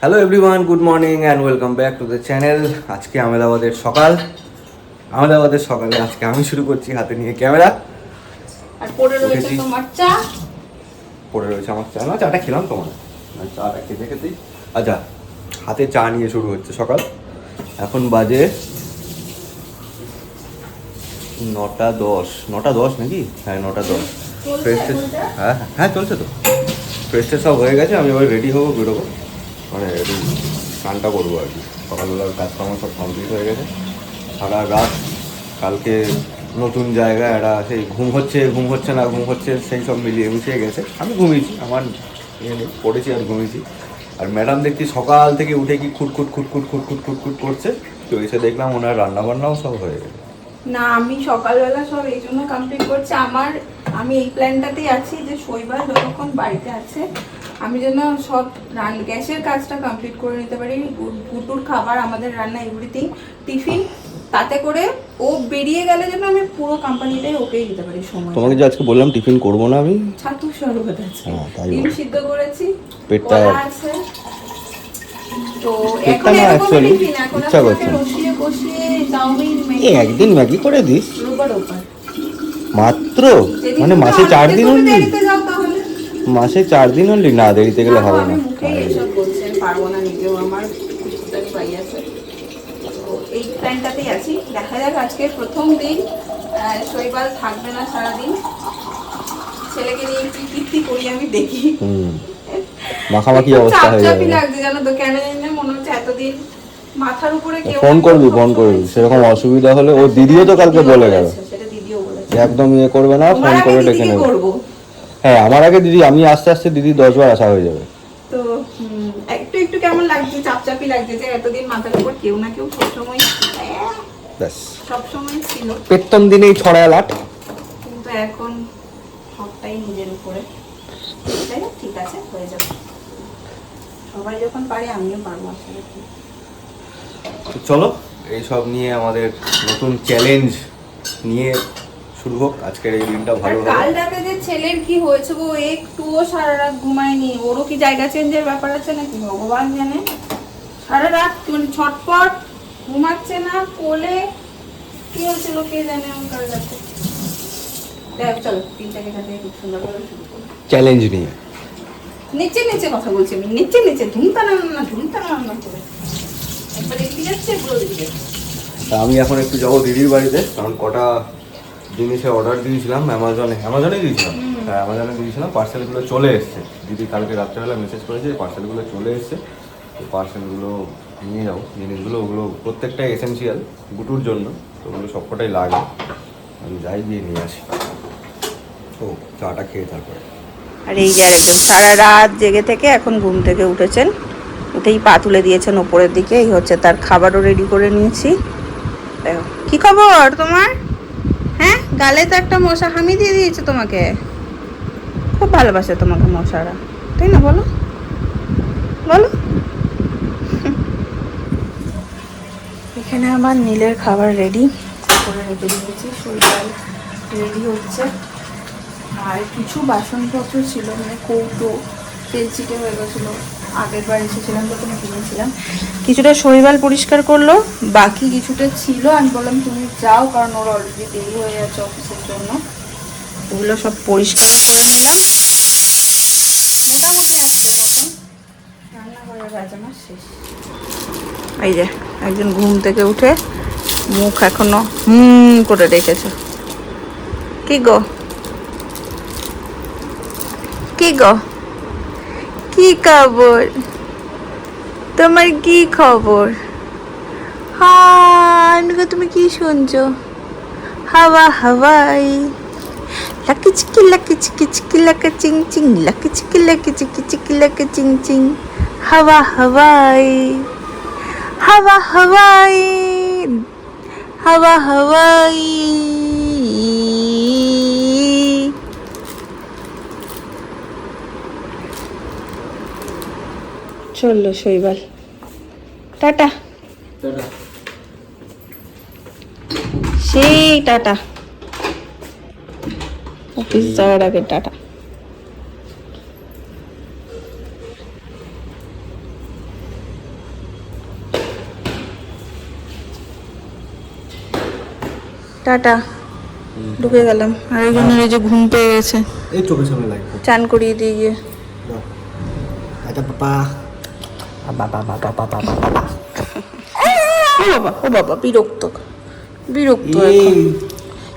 Hello everyone good morning and welcome back to the channel আজকে আহমেদাবাদের সকাল। আহমেদাবাদের সকালে আজকে আমি শুরু করছি হাতে নিয়ে ক্যামেরা। আর পড়ে রয়েছে। তোমার চা। পড়ে রয়েছে আমার চা। না চাটা খেলাম তোমার। চাটা খেতে খেতেই। আচ্ছা হাতে চা নিয়ে শুরু হচ্ছে সকাল। এখন বাজে নটা দশ। নটা দশ নাকি? হ্যাঁ নটা দশ। ফ্রেশ হ্যাঁ হ্যাঁ, চলছে তো। ফ্রেশ সব হয়ে গেছে আমি এবার রেডি হব বেরোবো। মানে একটু স্নানটা করব আর কি। সকালবেলার কাজকর্ম সব কমপ্লিট হয়ে গেছে। সারা রাত কালকে নতুন জায়গা, একটা সেই ঘুম হচ্ছে ঘুম হচ্ছে না, ঘুম হচ্ছে, সেই সব মিলিয়ে মিশিয়ে গেছে। আমি ঘুমিয়েছি, আমার ইয়ে পড়েছি আর ঘুমিয়েছি। আর ম্যাডাম দেখছি সকাল থেকে উঠে কি খুটখুট খুটখুট খুটখুট খুটখুট করছে। তো এসে দেখলাম ওনার রান্নাবান্নাও সব হয়ে গেছে। না, আমি সকালবেলা সব এই জন্য কমপ্লিট করছি। আমার, আমি এই প্ল্যানটাতেই আছি যে শৈবাল যতক্ষণ বাড়িতে আছে আমি যেন সব রান গ্যাসের কাজটা কমপ্লিট করে নিতে পারি। গুটুর খাবার আমাদের রান্না এভরিথিং টিফিন তাতে করে ও বেরিয়ে গেলে যেন আমি পুরো কোম্পানিটাই ওকেই দিতে পারি সময়। তোমাকে যে আজকে বললাম টিফিন করব না আমি? ছাতু শরবত আছে। হ্যাঁ, তাই ডিম সিদ্ধ করেছি পেটটা- আছে। তো এখন এরকম টিফিন এখন। রসিয়ে কষিয়ে চাউমিন ম্যাগি একদিন ম্যাগি করে দিস। রোববার রোববার। মাত্র? মানে মাসে চার দিন যাও তাহলে মাসে চার দিন অনলি না দেরিতে গেলে হবে না। মুখেই এসব বলছি আমি পারব না নিজেও আমার পাই আছে। এই প্ল্যানটাতেই আছি। দেখা যাক আজকে প্রথম দিন শৈবাল থাকবে না সারাদিন। ছেলেকে নিয়ে কি কীর্তি করি আমি দেখি। মাখামাখি অবস্থা হয়ে যাবে। লাগছে জানো তো কেন জানি না মনে হচ্ছে এতদিন মাথার উপরে কেউ ফোন করবি ফোন করবি। সেরকম অসুবিধা হলে ও দিদিও তো কালকে বলে গেল। সেটা দিদিও বলেছে। একদম ইয়ে করবে না ফোন করে ডেকে নেবে। হ্যাঁ আমার আগে দিদি আমি আস্তে আস্তে দিদি দশ বার আসা হয়ে যাবে। তো একটু একটু কেমন লাগছে? চাপচাপি লাগছে যে এতদিন মাথার উপর কেউ না কেউ সবসময় ব্যাস। সবসময় ছিল। দিনেই ছড়ায় লাট কিন্তু এখন সবটাই নিজের উপরে। তাই না? ঠিক আছে হয়ে যাবে। সবাই যখন পারে আমিও পারব আসলে। তো চলো এইসব নিয়ে আমাদের নতুন চ্যালেঞ্জ নিয়ে শুরু হোক আজকের এই দিনটা ভালো কাল রাতে যে ছেলের কি হয়েছে গো একটুও সারা রাত ঘুমায়নি ওরও কি জায়গা চেঞ্জের ব্যাপার আছে নাকি? ভগবান জানে। সারা রাত মানে ছটপট ঘুমাচ্ছে না কোলে। কি হয়েছিল কে জানে আমার কাল রাতে দেখ চলো তিনটাকে সাথে খুব সুন্দর করে শুরু করি। চ্যালেঞ্জ নিয়ে। নিচে নিচে কথা বলছি আমি। নিচে নিচে ধুমতা না না ধুমতা না করে। একবার এদিকে যাচ্ছে পুরো দিকে তা আমি এখন একটু যাব দিদির বাড়িতে কারণ কটা জিনিসের অর্ডার দিয়েছিলাম অ্যামাজনে অ্যামাজনে দিয়েছিলাম। হ্যাঁ অ্যামাজনে দিয়েছিলাম পার্সেলগুলো চলে এসছে। দিদি কালকে রাত্রেবেলা মেসেজ করেছে পার্সেলগুলো চলে এসছে। তো পার্সেলগুলো নিয়ে যাও। জিনিসগুলো ওগুলো প্রত্যেকটাই এসেন্সিয়াল গুটুর জন্য। তো ওগুলো সবকটাই লাগে। আমি যাই গিয়ে নিয়ে আসি। ও চাটা খেয়ে তারপরে। আর এই যে আরেকজন সারা রাত জেগে থেকে এখন ঘুম থেকে উঠেছেন। উঠেই পা তুলে দিয়েছেন ওপরের দিকে। এই হচ্ছে তার খাবারও রেডি করে নিয়েছি। দেখো কি খবর তোমার? গালে তো একটা মশা হামি দিয়ে দিয়েছে তোমাকে। খুব ভালোবাসে তোমাকে মশারা। তাই না বলো? বলো। এখানে আমার নীলের খাবার রেডি করে রেখে দিয়েছি শরীর রেডি হচ্ছে। আর কিছু বাসনপত্র ছিল মানে কৌটো তেল চিটে হয়ে গেছিল। আগের বার এসেছিলাম তখন কিনেছিলাম। কিছুটা শৈবাল পরিষ্কার করল, বাকি কিছুটা ছিল। আমি বললাম, তুমি যাও, কারণ ওর অলরেডি দেরি হয়ে যাচ্ছে অফিসের জন্য। ওগুলো সব পরিষ্কার করে নিলাম। মোটামুটি কাজ আমার শেষ। এই যে, একজন ঘুম থেকে উঠে মুখ এখনও হুম করে রেখেছে। কি গো? কি গো? কি খবর? তোমার কি খবর? হ্যাঁ তুমি কি শুনছো? হাওয়া হাওয়াই। লাকি চিকি লাকি চিকি চিকি লাকা, চিং চিং লাকি চিকি লাকি চিকি চিকি, লাকা, চিং চিং। হাওয়া হাওয়াই। হাওয়া হাওয়াই। হাওয়া হাওয়াই। চলল শৈবাল। টাটা। সেই টাটা। অফিস যাওয়ার আগে টাটা। টাটা। ঢুকে গেলাম। আর এই জন্য হ্যাঁ। এই যে ঘুম পেয়ে গেছে। এই চোখের সামনে লাগবে চান করিয়ে দিয়ে গিয়ে। টাটা আচ্ছা, পাপা বাবা বাবা বাবা বাবা ও বাবা ও বাবা বিরক্ত বিরক্ত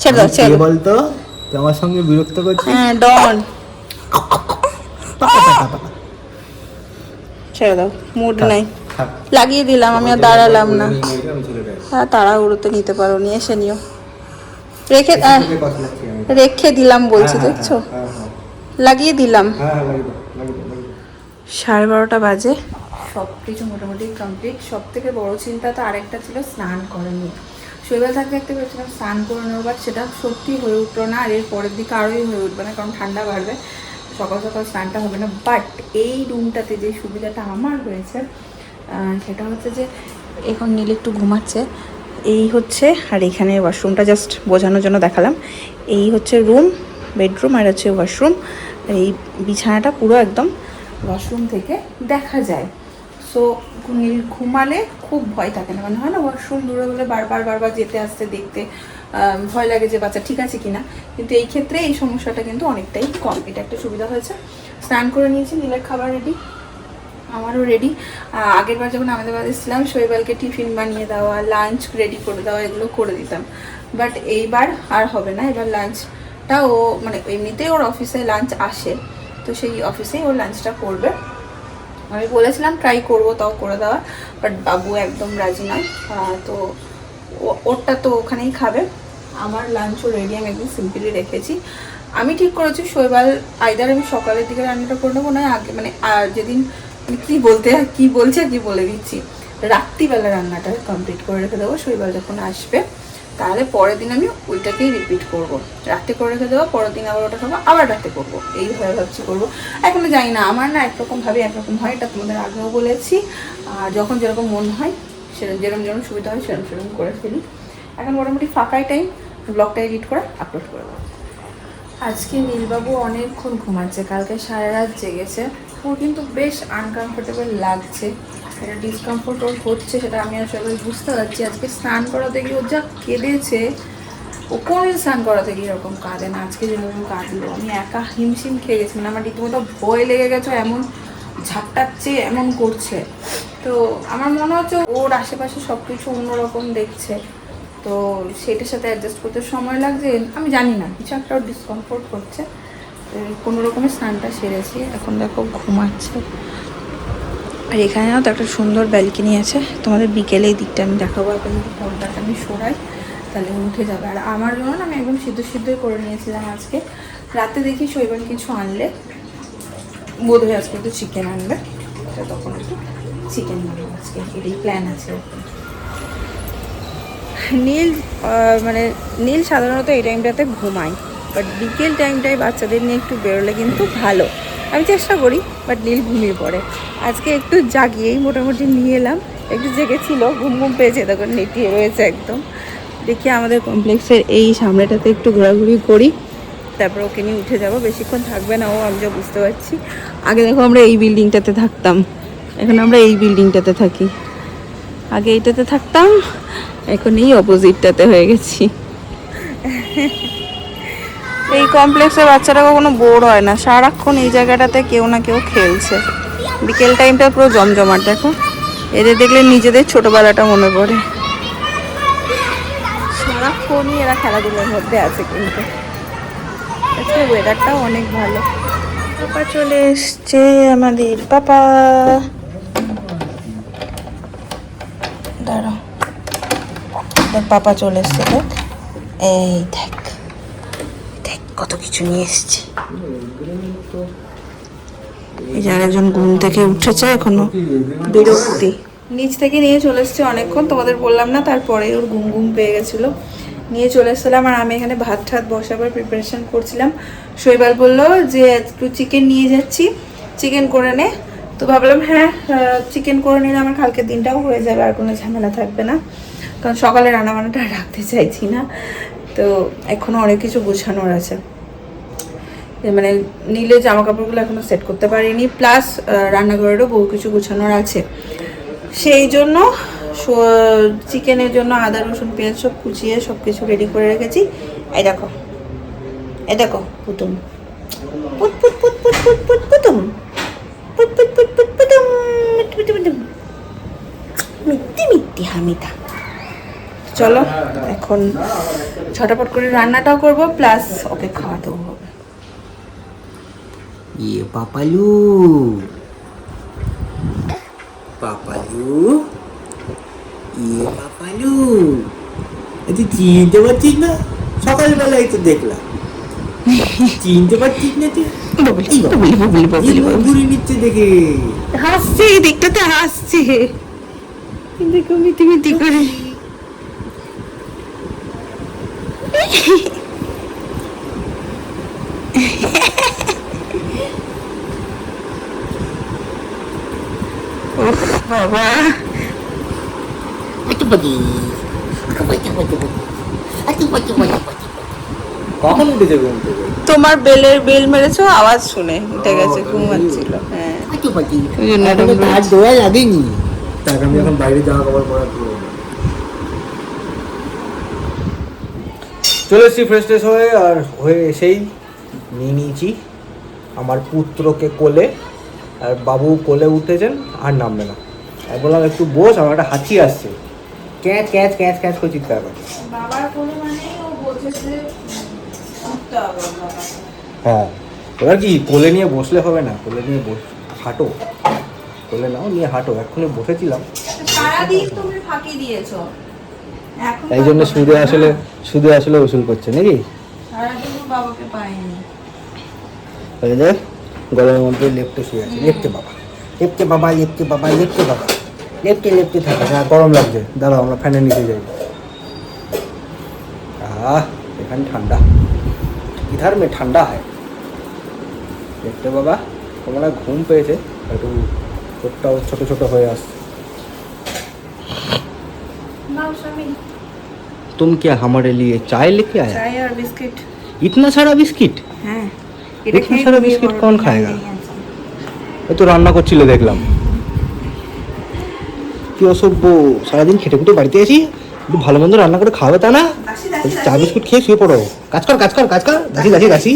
ছেড়ে দাও ছেড়ে বলতো? তুই সঙ্গে বিরক্ত হ্যাঁ ডন। ছেড়ে দাও মুড নাই। লাগিয়ে দিলাম আমি আর দাঁড়ালাম না। হ্যাঁ তাড়াহুড়োতে নিতে পারো নিয়ে এসে নিও। রেখে রেখে দিলাম বলছি দেখছ? লাগিয়ে দিলাম। সাড়ে বারোটা বাজে। সব কিছু মোটামুটি কমপ্লিট সব থেকে বড়ো চিন্তা তো আরেকটা ছিল স্নান করেনি শৈবাল থাকতে থাকতে ভেবেছিলাম স্নান করে নেব বাট সেটা সত্যি হয়ে উঠল না আর এর পরের দিকে আরোই হয়ে উঠবে না, কারণ ঠান্ডা বাড়বে। সকাল সকাল স্নানটা হবে না বাট এই রুমটাতে যে সুবিধাটা আমার হয়েছে সেটা হচ্ছে যে এখন নীল একটু ঘুমাচ্ছে। এই হচ্ছে, আর এখানে ওয়াশরুমটা জাস্ট বোঝানোর জন্য দেখালাম। এই হচ্ছে রুম বেডরুম আর হচ্ছে ওয়াশরুম এই বিছানাটা পুরো একদম ওয়াশরুম থেকে দেখা যায়। সো নীল ঘুমালে খুব ভয় থাকে না। মানে হয় না, ওয়াশরুম দূরে হলে বারবার বারবার যেতে আসতে, দেখতে ভয় লাগে যে বাচ্চা ঠিক আছে কিনা। কিন্তু এই ক্ষেত্রে এই সমস্যাটা কিন্তু অনেকটাই কম। এটা একটা সুবিধা হয়েছে। স্নান করে নিয়েছি, নীলের খাবার রেডি আমারও রেডি আগের বার যখন আমাদের বাড়ি ছিলাম, শৈবালকে টিফিন বানিয়ে দেওয়া লাঞ্চ রেডি করে দেওয়া, এগুলো করে দিতাম। বাট এইবার আর হবে না। এবার লাঞ্চটা ও মানে এমনিতেই ওর অফিসে লাঞ্চ আসে। তো সেই অফিসেই ওর লাঞ্চটা করবে। আমি বলেছিলাম ট্রাই করব, তাও করে দেওয়ার বাট বাবু একদম রাজি নয় তো ওরটা তো ওখানেই খাবে। আমার লাঞ্চও রেডি আমি একদম সিম্পলি রেখেছি। আমি ঠিক করেছি, শৈবাল, আইদার আমি সকালের দিকে রান্নাটা করে নেব না আগে মানে আর যেদিন মানে কি বলতে, কি বলছে আর কি বলে দিচ্ছি। রাত্রিবেলা রান্নাটা কমপ্লিট করে রেখে দেবো, শৈবাল যখন আসবে। তাহলে পরের দিন আমি ওইটাকেই রিপিট করব। রাত্রে করে রেখে দেবো, পরের দিন আবার ওটা খাব, আবার রাতে করব। এইভাবে ভাবছি করব। এখনও জানি না, আমার না একরকম ভাবে একরকম হয়, এটা তোমাদের আগেও বলেছি। আর যখন যেরকম মন হয়, সেরকম যেরকম যেরকম সুবিধা হয় সেরকম সেরকম করে ফেলি। এখন মোটামুটি ফাঁকাই টাইম ব্লগটা এডিট করে আপলোড করে দেবো। আজকে নীলবাবু অনেকক্ষণ ঘুমাচ্ছে, কালকে সারা রাত জেগেছে। ওর কিন্তু বেশ আনকমফোর্টেবল লাগছে। এটা ডিসকমফোর্ট ওর হচ্ছে সেটা আমি আসলে বুঝতে পারছি। আজকে স্নান করাতে গিয়ে ওর যা কেঁদেছে, ও কোনোদিন স্নান করাতে গিয়ে এরকম কাঁদে না? আজকে যেরকম কাঁদলো। আমি একা হিমশিম খেয়ে গেছি। মানে আমার রীতিমতো ভয় লেগে গেছে, এমন ঝাপটাচ্ছে, এমন করছে। তো আমার মনে হচ্ছে ওর আশেপাশে সব কিছু অন্যরকম দেখছে। তো সেটার সাথে অ্যাডজাস্ট করতে সময় লাগছে। আমি জানি না, কিছু একটা ওর ডিসকমফোর্ট করছে। কোনো রকমের স্নানটা সেরেছি। এখন দেখো ঘুমাচ্ছে। আর এখানেও তো একটা সুন্দর ব্যালকনি আছে। তোমাদের বিকেলে এই দিকটা আমি দেখাবো এখন যদি আমি সরাই, তাহলে উঠে যাবে। আর আমার জন্য না আমি একদম সিদ্ধ সিদ্ধই করে নিয়েছিলাম আজকে। রাতে দেখি শৈবাল কিছু আনলে। বোধ হয় আজকে একটু চিকেন আনবে। তখন একটু চিকেন বানাবো আজকে। এটাই প্ল্যান আছে নীল মানে নীল সাধারণত এই টাইমটাতে ঘুমায়। বাট বিকেল টাইমটায় বাচ্চাদের নিয়ে একটু বেরোলে কিন্তু ভালো। আমি চেষ্টা করি বাট নীল ঘুমিয়ে পড়ে। আজকে একটু জাগিয়েই মোটামুটি নিয়ে এলাম। একটু জেগেছিল, ঘুম ঘুম পেয়েছে, তখন নেটিয়ে রয়েছে একদম। দেখি আমাদের কমপ্লেক্সের এই সামনেটাতে একটু ঘোরাঘুরি করি, তারপর ওকে নিয়ে উঠে যাব। বেশিক্ষণ থাকবে না ও, আমি যা বুঝতে পারছি। আগে দেখো আমরা এই বিল্ডিংটাতে থাকতাম, এখন আমরা এই বিল্ডিংটাতে থাকি। আগে এইটাতে থাকতাম, এখন এই অপোজিটটাতে হয়ে গেছি। এই কমপ্লেক্সে বাচ্চারা কখনো বোর হয় না। সারাক্ষণ এই জায়গাটাতে কেউ না কেউ খেলছে। বিকেল টাইমটা পুরো জমজমাট, দেখো। এদের দেখলে নিজেদের ছোটবেলাটা মনে পড়ে। সারাক্ষণই এরা খেলাধুলার মধ্যে আছে কিন্তু। আজকে ওয়েদারটাও অনেক ভালো। পাপা চলে এসছে, আমাদের পাপা। দাঁড়াও। পাপা চলে এসছে, দেখ। এই দেখ। কত কিছু নিয়ে এসছি। এই যে একজন ঘুম থেকে উঠেছে এখনও। বিরক্তি। নিচ থেকে নিয়ে চলে এসছে অনেকক্ষণ, তোমাদের বললাম না, তারপরে ওর ঘুম ঘুম পেয়ে গেছিল। নিয়ে চলে এসেছিলাম আর আমি এখানে ভাত ঠাত বসাবার প্রিপারেশন করছিলাম। শৈবাল বলল যে, একটু চিকেন নিয়ে যাচ্ছি চিকেন করে নে। তো ভাবলাম হ্যাঁ চিকেন করে নিলে আমার কালকের দিনটাও হয়ে যাবে, আর কোনো ঝামেলা থাকবে না। কারণ সকালে রান্নাবান্নাটা রাখতে চাইছি না। তো এখনও অনেক কিছু গোছানোর আছে। এ মানে নীলের জামা কাপড়গুলো এখনও সেট করতে পারিনি। প্লাস রান্নাঘরেরও বহু কিছু গোছানোর আছে। সেই জন্য চিকেনের জন্য আদা, রসুন, পেঁয়াজ সব কুচিয়ে সব কিছু রেডি করে রেখেছি। এই দেখো। এই দেখো পুতুম চলো, এখন ছটাপট করে রান্নাটাও করব প্লাস ওকে খাওয়াতেও হবে। ইয়ে পাপালু। পাপালু। ইয়ে পাপালু। তুই চিনতে পারছিস না? সকালবেলায় তো দেখলাম। চিনতে পারছিস না তুই? নিচ্ছে দেখে। হাসছে দেখতে হাসছে। দেখো মিটি মিটি করে। বাবা কখন উঠেছে ঘুম থেকে তোমার বেলের বেল মেরেছো আওয়াজ শুনে উঠে গেছে ঘুমাচ্ছিল হ্যাঁ। ওই জন্য এখনও এরকম হাত ধোয়া লাগেনি। তাকে আমি এখন বাইরে কাপড় পরা চলে এসেছি ফ্রেশ ট্রেশ হয়ে আর হয়ে এসেই নিয়ে নিয়েছি আমার পুত্রকে কোলে আর বাবু কোলে উঠেছেন আর নামবে না। আর বললাম একটু বস আমার একটা হাতি আসছে। ক্যাচ ক্যাচ ক্যাচ ক্যাচ করে চিৎকার করে। হ্যাঁ। এবার কি কোলে নিয়ে বসলে হবে না? কোলে নিয়ে বস হাঁটো। কোলে নাও নিয়ে হাঁটো। এক্ষুনি বসেছিলাম। সারাদিন তুমি ফাঁকি দিয়েছ। এই জন্য সুদে আসলে সুদে আসলে উসুল করছে নাকি? বাবাকে পাইনি ওই গলার মধ্যে লেপটে শুয়ে আছে। লেপটে বাবা। লেপটে বাবা লেপটে বাবা লেপটে বাবা। লেপটে লেপটে থাকে হ্যাঁ গরম লাগছে। দাঁড়াও আমরা ফ্যানের নিচে যাই। আহ এখানে ঠান্ডা। ইধার মে ঠান্ডা হয়। লেপটে বাবা তোমরা ঘুম পেয়েছে। একটু চোখটাও ছোট ছোট হয়ে আসছে। নাও স্বামী तुम क्या हमारे लिए चाय लेके आया চাই আর বিস্কিট इतना सारा बिस्किट হ্যাঁ इतना सारा बिस्किट कौन खाएगा আচ্ছা। এ তো রান্না করছিল দেখলাম কি অসভ্য সারাদিন খেটে খুটে বাড়িতে আসি একটু ভালো মন্দ রান্না করে খাওয়াবে তা না দাসি দাসি চা দাসি বিস্কুট খেয়ে শুয়ে পড়ো কাজ কর কাজ কর কাজ কর দাসি দাসি দাসি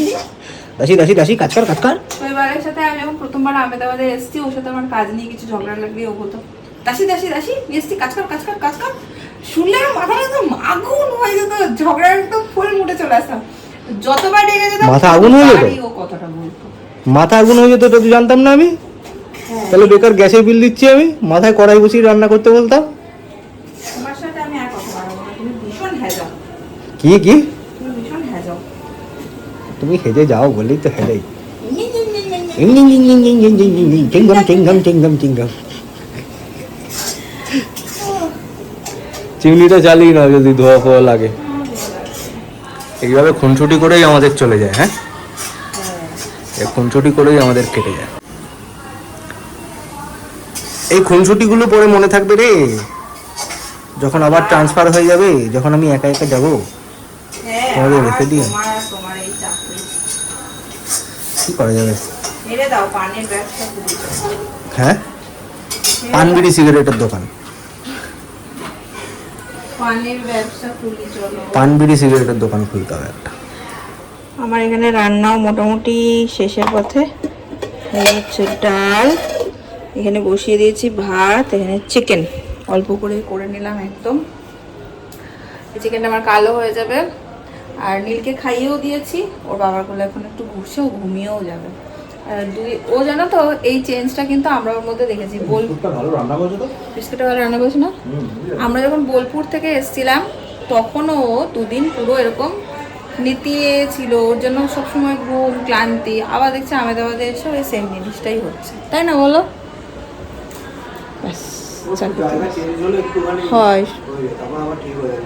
দাসি দাসি দাসি কাজ কর কাজ কর পরিবারের সাথে আমি যখন প্রথমবার আহমেদাবাদে এসেছি ওর সাথে আমার কাজ নিয়ে কিছু ঝগড়া লাগলে ও বলতো দাসি দাসি দাসি এসছি কাজ কর কাজ কর কাজ কর শুনলে আমার মাথাটা একদম আগুন হয়ে যেত ঝগড়া একদম ফুল মুটে চলে আসতাম যতবার ডেকে যেতাম মাথা আগুন হয়ে যেত? ততবারই কথাটা বলতো মাথা আগুন হয়ে যেত তো জানতাম না আমি হ্যাঁ তাহলে বেকার গ্যাসের বিল দিচ্ছি আমি মাথায় কড়াই বসিয়ে রান্না করতে বলতাম তোমার সাথে আমি আর কথা বাড়াবো না তুমি ভীষণ হ্যাজাও কি কি তুমি ভীষণ হ্যাজাও তুমি হেজে যাও বলেই তো হেজাই চিংগম চিংগম চিংগম চিংগম চিমনিটা চালিয়ে না যদি ধোয়া ফোয়া লাগে। এইভাবে খুনছুটি করেই আমাদের চলে যায় হ্যাঁ? এই খুনছুটি করেই আমাদের কেটে যায়। এই খুনছুটিগুলো পরে মনে থাকবে রে। যখন আবার ট্রান্সফার হয়ে যাবে যখন আমি একা একা যাব হ্যাঁ রেখে দিই। কি করা যাবে? হ্যাঁ? পানবিড়ি সিগারেটের দোকান। পানের ব্যবসা খুলি চলো। পানবিড়ি সিগারেটের দোকান খুলতে হবে একটা। আমার এখানে রান্নাও মোটামুটি শেষের পথে। হচ্ছে ডাল। এখানে বসিয়ে দিয়েছি ভাত এখানে চিকেন। অল্প করে করে নিলাম একদম। চিকেনটা আমার কালো হয়ে যাবে। আর নীলকে খাইয়েও দিয়েছি। ওর বাবার কোলে এখন একটু ঘুরছে ও ঘুমিয়েও যাবে। দুই ও জানো তো এই চেঞ্জটা কিন্তু আমরা ওর মধ্যে দেখেছি। বল ভালো রান্না করছ তো? বিস্কুটটা ভালো রান্না করেছি না? আমরা যখন বোলপুর থেকে এসেছিলাম তখনও ও দুদিন পুরো এরকম নিতিয়ে ছিল ওর জন্য সবসময় ঘুম ক্লান্তি আবার দেখছি আমেদাবাদে এসে ওই সেম জিনিসটাই হচ্ছে। তাই না বলো? হয়।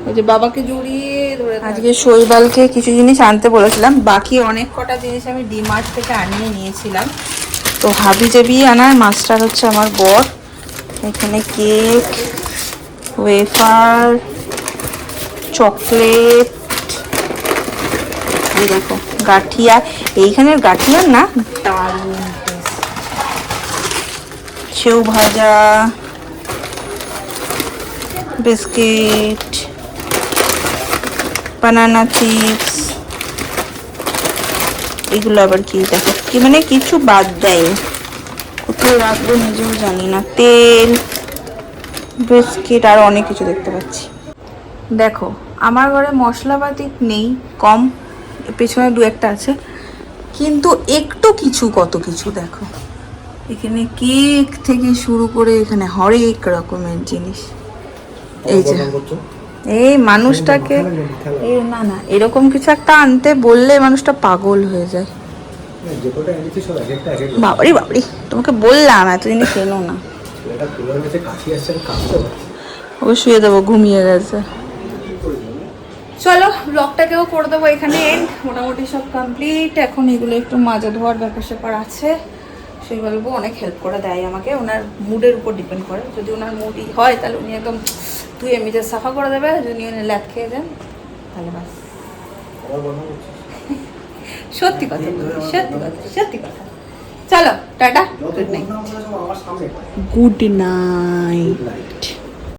ওই যে বাবাকে জড়িয়ে ধরে আজকে শৈবালকে কিছু জিনিস আনতে বলেছিলাম। বাকি অনেক কটা জিনিস আমি ডিমার্ট থেকে আনিয়ে নিয়েছিলাম। তো হাবি জাবি আনার মাস্টার হচ্ছে আমার বর। এখানে কেক ওয়েফার চকলেট এই দেখো গাঠিয়া। এইখানের গাঠিয়ার না? দারুণ। সেও ভাজা। বিস্কিট, বানানা চিপস, এগুলো আবার কি দেখো? কি মানে কিছু বাদ দেয়। কোথায় রাখব নিজেও জানি না। তেল, বিস্কিট আর অনেক কিছু দেখতে পাচ্ছি। দেখো, আমার ঘরে মশলাপাতি নেই, কম, পেছনে দু একটা আছে। কিন্তু একটু কিছু, কত কিছু দেখো। এখানে কেক থেকে শুরু করে এখানে হরেক রকমের জিনিস। এই যে। এই মানুষটাকে এই না না এরকম কিছু একটা আনতে বললে মানুষটা পাগল হয়ে যায়। বাবারি বাবারি তোমাকে বললাম এত জিনিস এলো না। ও শুয়ে দেবো ঘুমিয়ে গেছে। চলো ব্লগটাকেও করে দেবো এখানে এন্ড মোটামুটি সব কমপ্লিট এখন এগুলো একটু মাজা ধোয়ার ব্যাপার স্যাপার আছে। সেই বলব অনেক হেল্প করে দেয় আমাকে। ওনার মুডের উপর ডিপেন্ড করে। যদি ওনার মুডই হয় তাহলে উনি একদম ধুয়ে মেজে সাফা করে দেবে যদি উনি ল্যাপ খেয়ে দেন তাহলে বাস। কথা সত্যি কথা সত্যি কথা সত্যি কথা। চলো tata good night good night